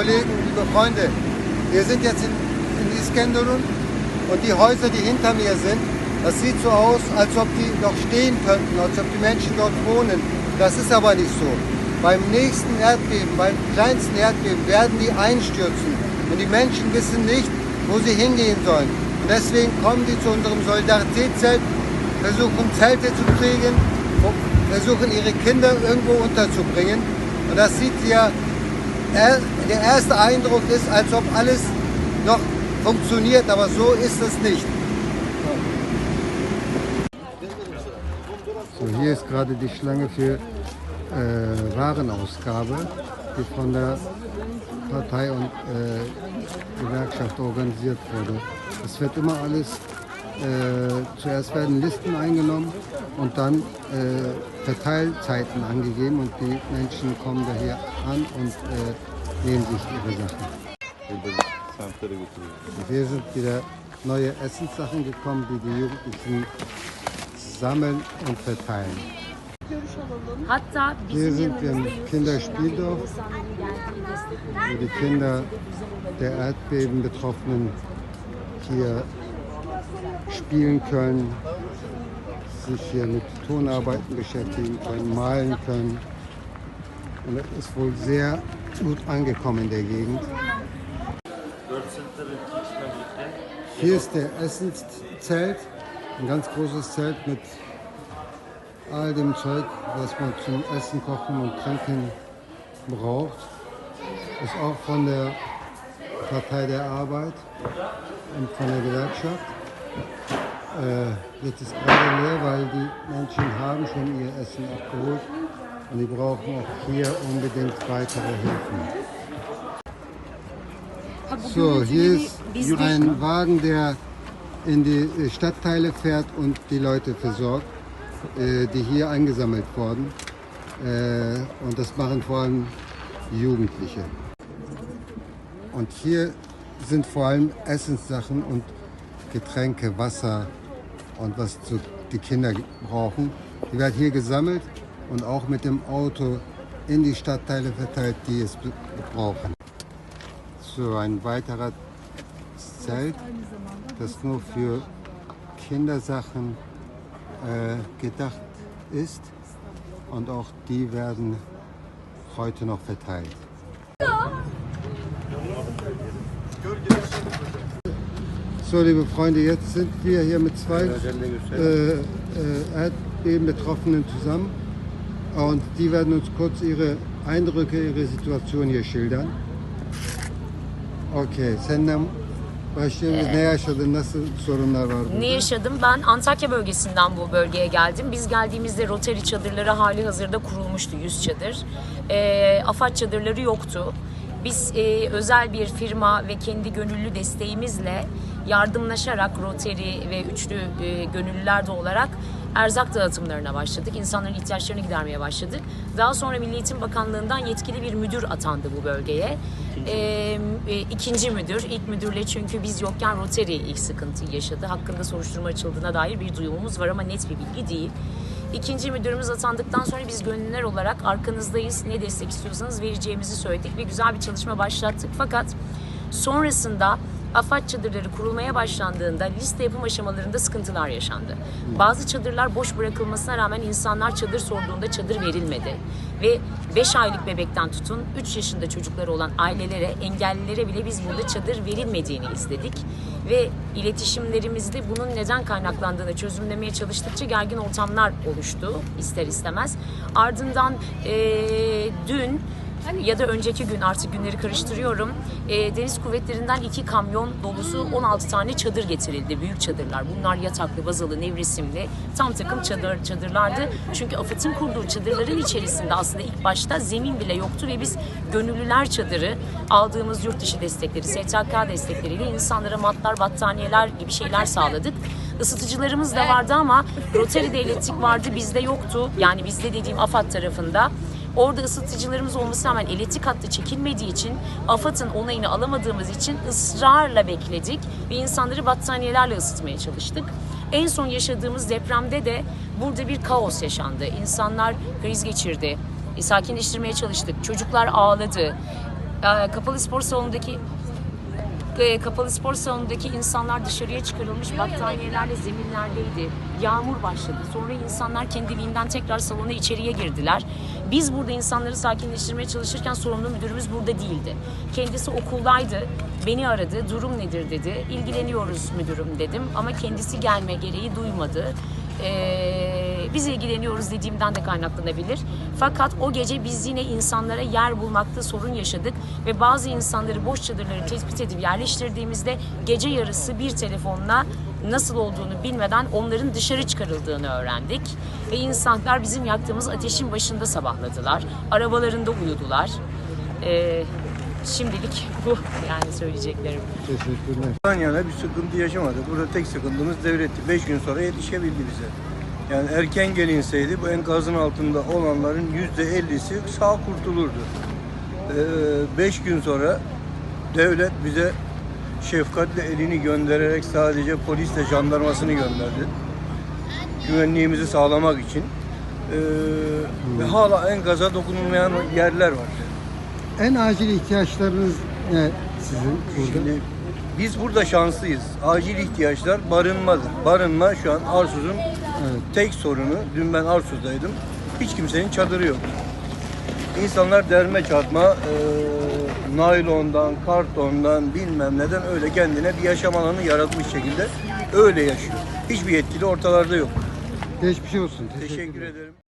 Kollegen, liebe Freunde, wir sind jetzt in, in Iskenderun und die Häuser, die hinter mir sind, das sieht so aus, als ob die noch stehen könnten, als ob die Menschen dort wohnen. Das ist aber nicht so. Beim nächsten Erdbeben, beim kleinsten Erdbeben werden die einstürzen und die Menschen wissen nicht, wo sie hingehen sollen. Und deswegen kommen die zu unserem Solidaritätszelt, versuchen Zelte zu kriegen, versuchen ihre Kinder irgendwo unterzubringen. Und das sieht ja, der erste Eindruck ist, als ob alles noch funktioniert, aber so ist es nicht. So, hier ist gerade die Schlange für äh, Warenausgabe, die von der Partei und äh, Gewerkschaft organisiert wurde. Es wird immer alles, äh, zuerst werden Listen eingenommen und dann äh, Verteilzeiten angegeben und die Menschen kommen daher an und äh, nehmen sich ihre Sachen. Hier sind wieder neue Essenssachen gekommen, die die Jugendlichen sammeln und verteilen. Hier sind wir im Kinderspieldorf, wo die Kinder der Erdbeben Betroffenen hier spielen können, sich hier mit Tonarbeiten beschäftigen können, malen können. Und das ist wohl sehr gut angekommen in der Gegend. Hier ist der Essenszelt, ein ganz großes Zelt mit all dem Zeug, was man zum Essen, Kochen und Trinken braucht. Ist auch von der Partei der Arbeit und von der Gewerkschaft. Äh, jetzt ist gerade leer, weil die Menschen haben schon ihr Essen abgeholt und die brauchen auch hier unbedingt weitere Hilfen. So, hier ist ein Wagen, der in die äh, Stadtteile fährt und die Leute versorgt, äh, die hier eingesammelt wurden. Äh, Und das machen vor allem Jugendliche. Und hier sind vor allem Essenssachen und Getränke, Wasser und was die Kinder brauchen. Die werden hier gesammelt und auch mit dem Auto in die Stadtteile verteilt, die es brauchen. So, ein weiterer Zelt, das nur für Kindersachen äh, gedacht ist. Und auch die werden heute noch verteilt. So, liebe Freunde, jetzt sind wir hier mit zwei äh, äh, Erdbebenbetroffenen zusammen. Und die werden uns kurz ihre Eindrücke, ihre Situation hier schildern. Okey, senden başlayalım. Ne yaşadın, nasıl sorunlar var burada? Ne yaşadım? Ben Antakya bölgesinden bu bölgeye geldim. Biz geldiğimizde Rotary çadırları hali hazırda kurulmuştu 100 çadır. E, AFAD çadırları yoktu. Biz e, özel bir firma ve kendi gönüllü desteğimizle yardımlaşarak Rotary ve üçlü e, gönüllüler de olarak erzak dağıtımlarına başladık. İnsanların ihtiyaçlarını gidermeye başladık. Daha sonra Milli Eğitim Bakanlığı'ndan yetkili bir müdür atandı bu bölgeye. Ee, e, ikinci müdür, ilk müdürle çünkü biz yokken Rotary ilk sıkıntıyı yaşadı. Hakkında soruşturma açıldığına dair bir duyumumuz var ama net bir bilgi değil. İkinci müdürümüz atandıktan sonra biz gönüllüler olarak arkanızdayız, ne destek istiyorsanız vereceğimizi söyledik ve güzel bir çalışma başlattık. Fakat sonrasında AFAD çadırları kurulmaya başlandığında liste yapım aşamalarında sıkıntılar yaşandı. Bazı çadırlar boş bırakılmasına rağmen insanlar çadır sorduğunda çadır verilmedi. Ve 5 aylık bebekten tutun 3 yaşında çocukları olan ailelere, engellilere bile biz burada çadır verilmediğini izledik. Ve iletişimlerimizde bunun neden kaynaklandığını çözümlemeye çalıştıkça gergin ortamlar oluştu ister istemez. Ardından eee, dün ya da önceki gün artık günleri karıştırıyorum. E, Deniz Kuvvetleri'nden iki kamyon dolusu 16 tane çadır getirildi. Büyük çadırlar. Bunlar yataklı, bazalı, nevresimli. Tam takım çadır çadırlardı. Çünkü AFAD'ın kurduğu çadırların içerisinde aslında ilk başta zemin bile yoktu ve biz gönüllüler çadırı aldığımız yurt dışı destekleri, STK destekleriyle insanlara matlar, battaniyeler gibi şeyler sağladık. Isıtıcılarımız da vardı ama Rotary'de elektrik vardı, bizde yoktu. Yani bizde dediğim AFAD tarafında. Orada ısıtıcılarımız olmasına rağmen elektrik hattı çekilmediği için AFAD'ın onayını alamadığımız için ısrarla bekledik ve insanları battaniyelerle ısıtmaya çalıştık. En son yaşadığımız depremde de burada bir kaos yaşandı. İnsanlar kriz geçirdi. Sakinleştirmeye çalıştık. Çocuklar ağladı. Ee, kapalı spor salonundaki kapalı spor salonundaki insanlar dışarıya çıkarılmış battaniyelerle zeminlerdeydi. Yağmur başladı. Sonra insanlar kendiliğinden tekrar salona içeriye girdiler. Biz burada insanları sakinleştirmeye çalışırken sorumlu müdürümüz burada değildi. Kendisi okuldaydı. Beni aradı. Durum nedir dedi. İlgileniyoruz müdürüm dedim. Ama kendisi gelme gereği duymadı. Ee, biz ilgileniyoruz dediğimden de kaynaklanabilir. Fakat o gece biz yine insanlara yer bulmakta sorun yaşadık ve bazı insanları boş çadırları tespit edip yerleştirdiğimizde gece yarısı bir telefonla nasıl olduğunu bilmeden onların dışarı çıkarıldığını öğrendik. Ve insanlar bizim yaktığımız ateşin başında sabahladılar. Arabalarında uyudular. Ee, şimdilik bu yani söyleyeceklerim. Teşekkürler. Yana bir sıkıntı yaşamadık. Burada tek sıkıntımız devletti. 5 gün sonra yetişebildi bize. Yani erken gelinseydi bu enkazın altında olanların %50'si sağ kurtulurdu. 5 gün sonra devlet bize şefkatle elini göndererek sadece polisle jandarmasını gönderdi. Güvenliğimizi sağlamak için. Ee, ve hala enkaza dokunulmayan yerler var. En acil ihtiyaçlarınız ne sizin burada? Şimdi biz burada şanslıyız. Acil ihtiyaçlar barınmadır. Barınma şu an Arsuz'un tek sorunu. Dün ben Arsuz'daydım. Hiç kimsenin çadırı yok. İnsanlar derme çatma e, naylondan, kartondan bilmem neden öyle kendine bir yaşam alanı yaratmış şekilde öyle yaşıyor. Hiçbir yetkili ortalarda yok. Geçmiş olsun. Teşekkür ederim.